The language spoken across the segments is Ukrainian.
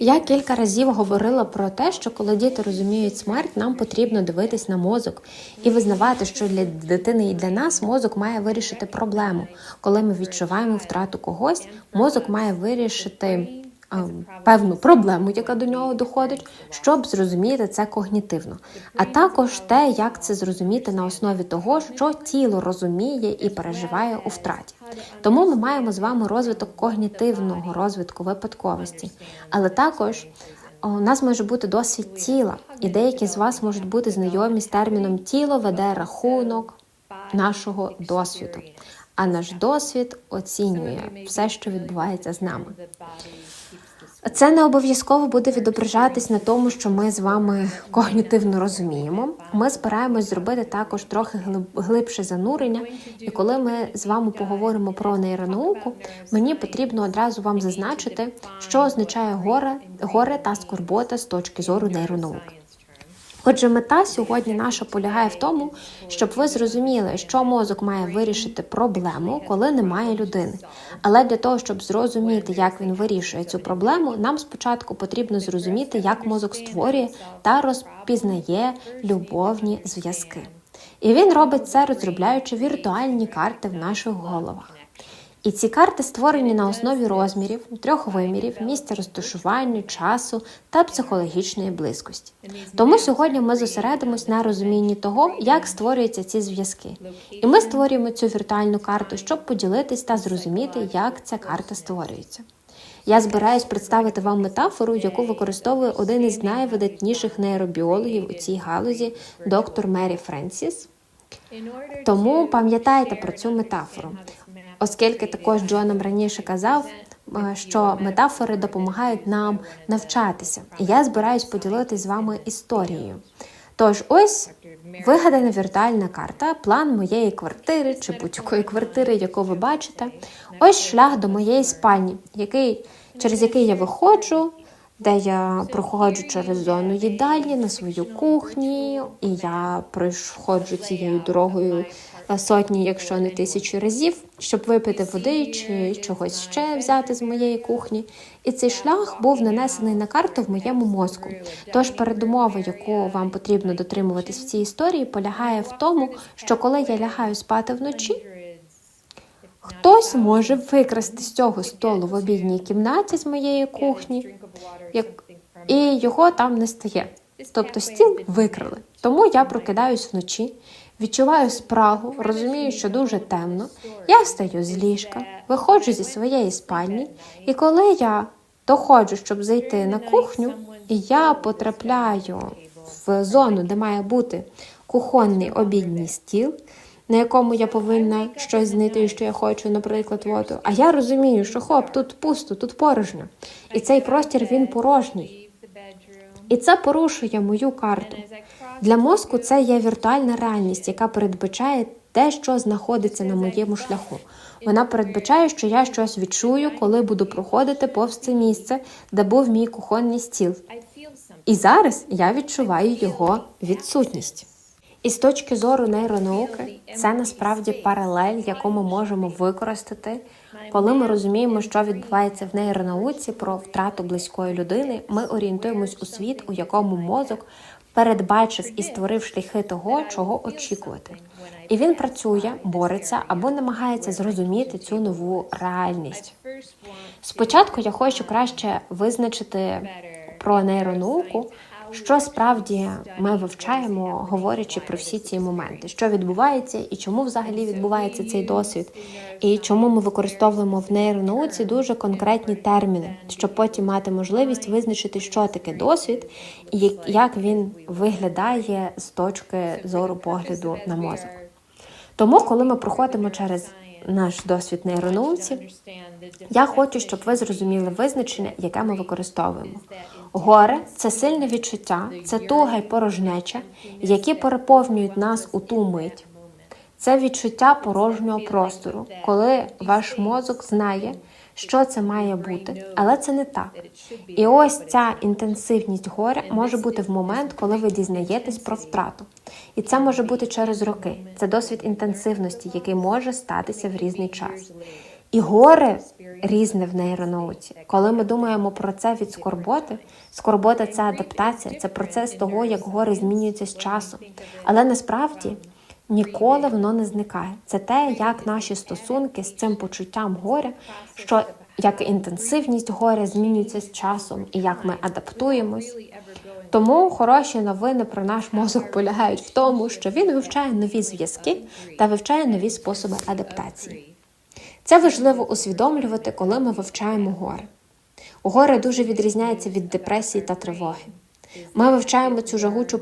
Я кілька разів говорила про те, що коли діти розуміють смерть, нам потрібно дивитись на мозок і визнавати, що для дитини і для нас мозок має вирішити проблему. Коли ми відчуваємо втрату когось, мозок має вирішити певну проблему, яка до нього доходить, щоб зрозуміти це когнітивно. А також те, як це зрозуміти на основі того, що тіло розуміє і переживає у втраті. Тому ми маємо з вами розвиток когнітивного розвитку випадковості, але також. У нас може бути досвід тіла, і деякі з вас можуть бути знайомі з терміном тіло веде рахунок нашого досвіду. А наш досвід оцінює все, що відбувається з нами. Це не обов'язково буде відображатись на тому, що ми з вами когнітивно розуміємо. Ми збираємось зробити також трохи глибше занурення. І коли ми з вами поговоримо про нейронауку, мені потрібно одразу вам зазначити, що означає горе, горе та скорбота з точки зору нейронауки. Отже, мета сьогодні наша полягає в тому, щоб ви зрозуміли, що мозок має вирішити проблему, коли немає людини. Але для того, щоб зрозуміти, як він вирішує цю проблему, нам спочатку потрібно зрозуміти, як мозок створює та розпізнає любовні зв'язки. І він робить це, розробляючи віртуальні карти в наших головах. І ці карти створені на основі розмірів, трьох вимірів, місця розташування, часу та психологічної близькості. Тому сьогодні ми зосередимось на розумінні того, як створюються ці зв'язки. І ми створюємо цю віртуальну карту, щоб поділитись та зрозуміти, як ця карта створюється. Я збираюсь представити вам метафору, яку використовує один із найвидатніших нейробіологів у цій галузі, доктор Мері Френсіс. Тому пам'ятайте про цю метафору оскільки також Джо нам раніше казав, е, що метафори допомагають нам навчатися. І я збираюсь поділитися з вами історією. Тож, ось вигадана віртуальна карта, план моєї квартири чи будь-якої квартири, яку ви бачите. Ось шлях до моєї спальні, який, через який я виходжу, де я проходжу через зону їдальні на свою кухню, і я проходжу цією дорогою сотні, якщо не тисячі разів, щоб випити води чи чогось ще взяти з моєї кухні. І цей шлях був нанесений на карту в моєму мозку. Тож передумова, яку вам потрібно дотримуватись в цій історії, полягає в тому, що коли я лягаю спати вночі. Хтось може викрасти з цього столу в обідній кімнаті з моєї кухні, як... і його там не стає. Тобто стіл викрали. Тому я прокидаюсь вночі, Відчуваю спрагу, розумію, що дуже темно. Я встаю з ліжка, виходжу зі своєї спальні, і коли я доходжу, щоб зайти на кухню, і я потрапляю в зону, де має бути кухонний обідній стіл, на якому я повинна щось знайти, що я хочу, наприклад, воду. А я розумію, що хоп, тут пусто, тут порожньо. І цей простір він порожній. І це порушує мою карту. Для мозку це є віртуальна реальність, яка передбачає те, що знаходиться на моєму шляху. Вона передбачає, що я щось відчую, коли буду проходити повз це місце, де був мій кухонний стіл. І зараз я відчуваю його відсутність. І з точки зору нейронауки, це насправді паралель, яку ми можемо використати, коли ми розуміємо, що відбувається в нейронауці про втрату близької людини. Ми орієнтуємось у світ, у якому мозок передбачив і створив шляхи того, чого очікувати. І він працює, бореться або намагається зрозуміти цю нову реальність. Спочатку я хочу краще визначити про нейронауку, що справді ми вивчаємо, говорячи про всі ці моменти, що відбувається і чому взагалі відбувається цей досвід, і чому ми використовуємо в нейронауці дуже конкретні терміни, щоб потім мати можливість визначити, що таке досвід і як він виглядає з точки зору погляду на мозок. Тому, коли ми проходимо через наш досвід нейронауці, я хочу, щоб ви зрозуміли визначення, яке ми використовуємо. Горе це сильне відчуття, це туга й порожнеча, які переповнюють нас у ту мить. Це відчуття порожнього простору, коли ваш мозок знає, що це має бути, але це не так. І ось ця інтенсивність горя може бути в момент, коли ви дізнаєтесь про втрату. І це може бути через роки. Це досвід інтенсивності, який може статися в різний час. І горе різне в нейронауці. Коли ми думаємо про це від скорботи, скорбота це адаптація, це процес того, як горе змінюється з часом. Але насправді ніколи воно не зникає. Це те, як наші стосунки з цим почуттям горя, що як інтенсивність горя змінюється з часом і як ми адаптуємось. Тому хороші новини про наш мозок полягають в тому, що він вивчає нові зв'язки та вивчає нові способи адаптації. Це важливо усвідомлювати, коли ми вивчаємо горе. Горе дуже відрізняється від депресії та тривоги. Ми вивчаємо цю жагучу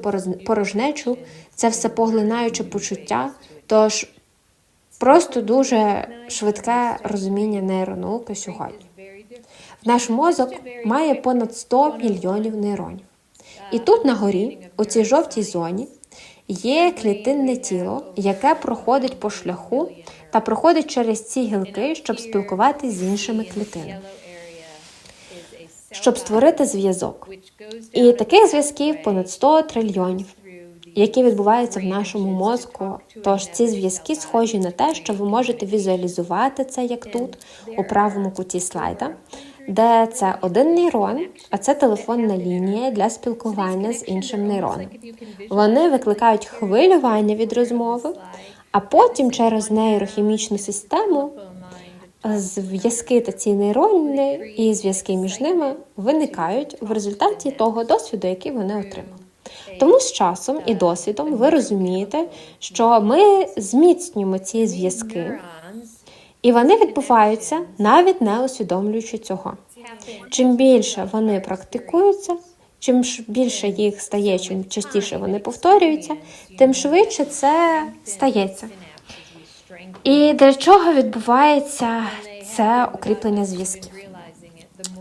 порожнечу, це всепоглинаюче почуття, тож просто дуже швидке розуміння нейронауки сьогодні. Наш мозок має понад 100 мільйонів нейронів. І тут на горі, у цій жовтій зоні, є клітинне тіло, яке проходить по шляху та проходить через ці гілки, щоб спілкуватися з іншими клітинами, щоб створити зв'язок. І таких зв'язків понад 100 трильйонів, які відбуваються в нашому мозку. Тож ці зв'язки схожі на те, що ви можете візуалізувати це як тут, у правому куті слайда, де це один нейрон, а це телефонна лінія для спілкування з іншим нейроном. Вони викликають хвилювання від розмови, а потім через нейрохімічну систему зв'язки та ці нейрони і зв'язки між ними виникають в результаті того досвіду, який вони отримали. Тому з часом і досвідом ви розумієте, що ми зміцнюємо ці зв'язки, і вони відбуваються навіть не усвідомлюючи цього. Чим більше вони практикуються, чим більше їх стає, чим частіше вони повторюються, тим швидше це стається. І для чого відбувається це укріплення зв'язків?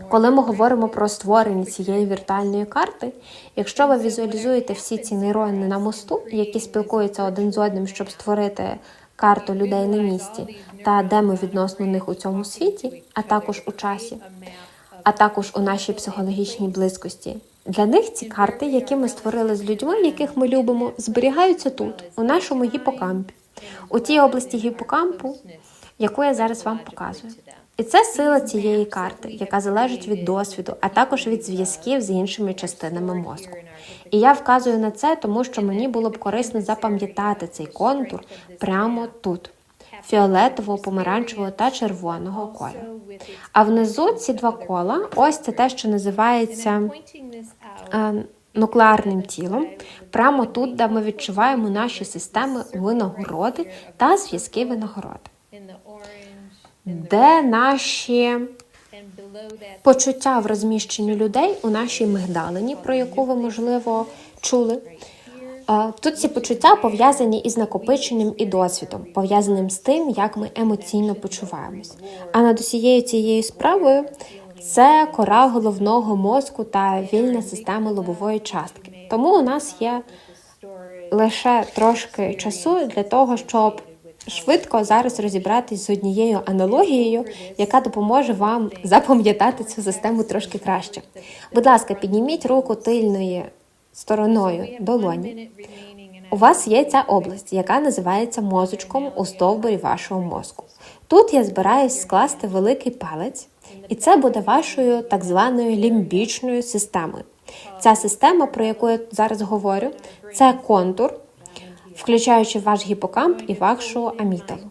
Коли ми говоримо про створення цієї віртуальної карти, якщо ви візуалізуєте всі ці нейрони на мосту, які спілкуються один з одним, щоб створити карту людей на місці, та де ми відносно них у цьому світі, а також у часі, а також у нашій психологічній близькості. Для них ці карти, які ми створили з людьми, яких ми любимо, зберігаються тут, у нашому гіпокампі, у тій області гіпокампу, яку я зараз вам показую. І це сила цієї карти, яка залежить від досвіду, а також від зв'язків з іншими частинами мозку. І я вказую на це, тому що мені було б корисно запам'ятати цей контур прямо тут фіолетового, помаранчевого та червоного кольору. А внизу ці два кола, ось це те, що називається е, нуклеарним тілом, прямо тут, де ми відчуваємо наші системи винагороди та зв'язки винагороди, де наші почуття в розміщенні людей у нашій мигдалині, про яку ви, можливо, чули. Тут ці почуття пов'язані із накопиченням і досвідом, пов'язаним з тим, як ми емоційно почуваємось. А над усією цією справою це кора головного мозку та вільна система лобової частки. Тому у нас є лише трошки часу для того, щоб швидко зараз розібратись з однією аналогією, яка допоможе вам запам'ятати цю систему трошки краще. Будь ласка, підніміть руку тильною стороною долоні. У вас є ця область, яка називається мозочком у стовбурі вашого мозку. Тут я збираюсь скласти великий палець, і це буде вашою так званою лімбічною системою. Ця система, про яку я зараз говорю, це контур, включаючи ваш гіпокамп і вашу аміталу.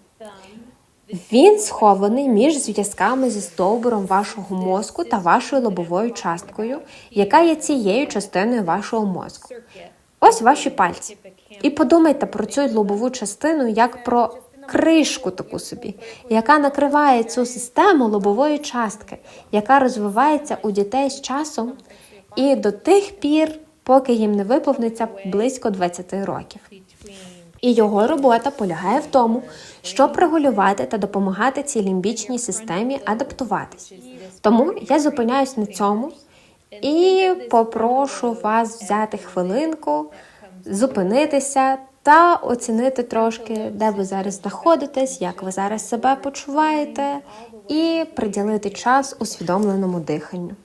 Він схований між зв'язками зі стовбуром вашого мозку та вашою лобовою часткою, яка є цією частиною вашого мозку. Ось ваші пальці. І подумайте про цю лобову частину як про кришку таку собі, яка накриває цю систему лобової частки, яка розвивається у дітей з часом і до тих пір, поки їм не виповниться близько 20 років. І його робота полягає в тому, щоб регулювати та допомагати цій лімбічній системі адаптуватись. Тому я зупиняюсь на цьому і попрошу вас взяти хвилинку, зупинитися та оцінити трошки, де ви зараз знаходитесь, як ви зараз себе почуваєте, і приділити час усвідомленому диханню.